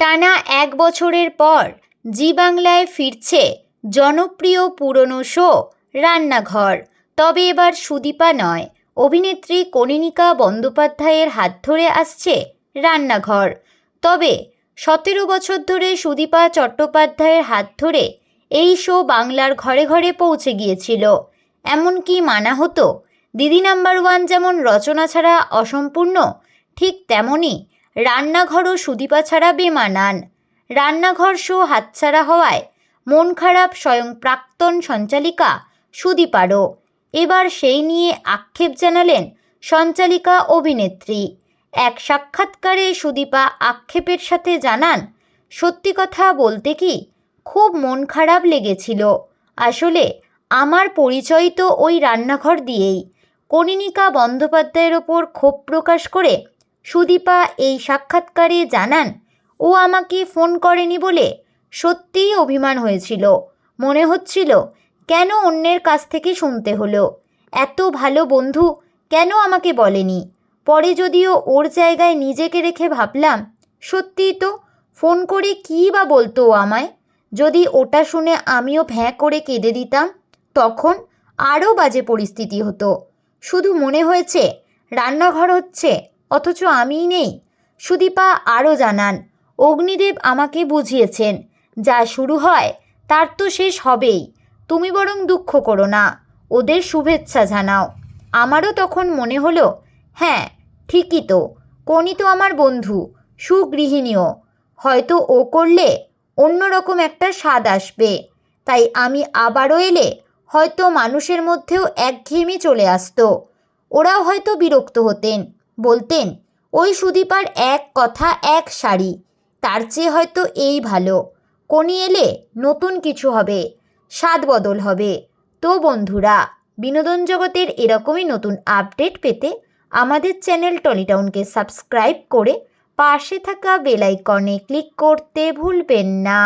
টানা এক বছরের পর জি বাংলায় ফিরছে জনপ্রিয় পুরনো শো রান্নাঘর। তবে এবার সুদীপা নয়, অভিনেত্রী কনিনিকা বন্দ্যোপাধ্যায়ের হাত ধরে আসছে রান্নাঘর। তবে সতেরো বছর ধরে সুদীপা চট্টোপাধ্যায়ের হাত ধরে এই শো বাংলার ঘরে ঘরে পৌঁছে গিয়েছিল। এমনকি মানা হতো, দিদি নাম্বার ওয়ান যেমন রচনা ছাড়া অসম্পূর্ণ, ঠিক তেমনই রান্নাঘরও সুদীপা ছাড়া বেমানান রান্নাঘর শো হাতছাড়া হওয়ায় মন খারাপ স্বয়ং প্রাক্তন সঞ্চালিকা সুদীপারও। এবার সেই নিয়ে আক্ষেপ জানালেন সঞ্চালিকা অভিনেত্রী। এক সাক্ষাৎকারে সুদীপা আক্ষেপের সাথে জানান, সত্যি কথা বলতে কি, খুব মন খারাপ লেগেছিল। আসলে আমার পরিচয় তো ওই রান্নাঘর দিয়েই। কনিনিকা বন্দ্যোপাধ্যায়ের ওপর ক্ষোভ প্রকাশ করে সুদীপা এই সাক্ষাৎকারে জানান, ও আমাকে ফোন করেনি বলে সত্যিই অভিমান হয়েছিল। মনে হচ্ছিল, কেন অন্যের কাছ থেকে শুনতে হলো? এত ভালো বন্ধু কেন আমাকে বলেনি? পরে যদিও ওর জায়গায় নিজেকে রেখে ভাবলাম, সত্যিই তো ফোন করে কী বা বলতো আমায়? যদি ওটা শুনে আমিও ভ্যাঁ করে কেঁদে দিতাম, তখন আরও বাজে পরিস্থিতি হতো। শুধু মনে হয়েছে, রান্নাঘর হচ্ছে অথচ আমিই নেই। সুদীপা আরও জানান, অগ্নিদেব আমাকে বুঝিয়েছেন, যা শুরু হয়, তার তো শেষ হবেই। তুমি বরং দুঃখ করো না, ওদের শুভেচ্ছা জানাও। আমারও তখন মনে হলো হ্যাঁ ঠিকই তো কোনি তো আমার বন্ধু, সুগৃহিণীও। হয়তো ও করলে অন্যরকম একটা স্বাদ আসবে। তাই আমি আবারও এলে হয়তো মানুষের মধ্যেও একঘেয়েমি চলে আসতো। ওরাও হয়তো বিরক্ত হতেন। বলতেন, ওই সুদীপার এক কথা, এক শাড়ি। তার চেয়ে হয়তো এই ভালো। কোনি এলে নতুন কিছু হবে, স্বাদ বদল হবে। তো বন্ধুরা, বিনোদন জগতের এরকমই নতুন আপডেট পেতে আমাদের চ্যানেল টলিটাউনকে সাবস্ক্রাইব করে পাশে থাকা বেলাইকনে ক্লিক করতে ভুলবেন না।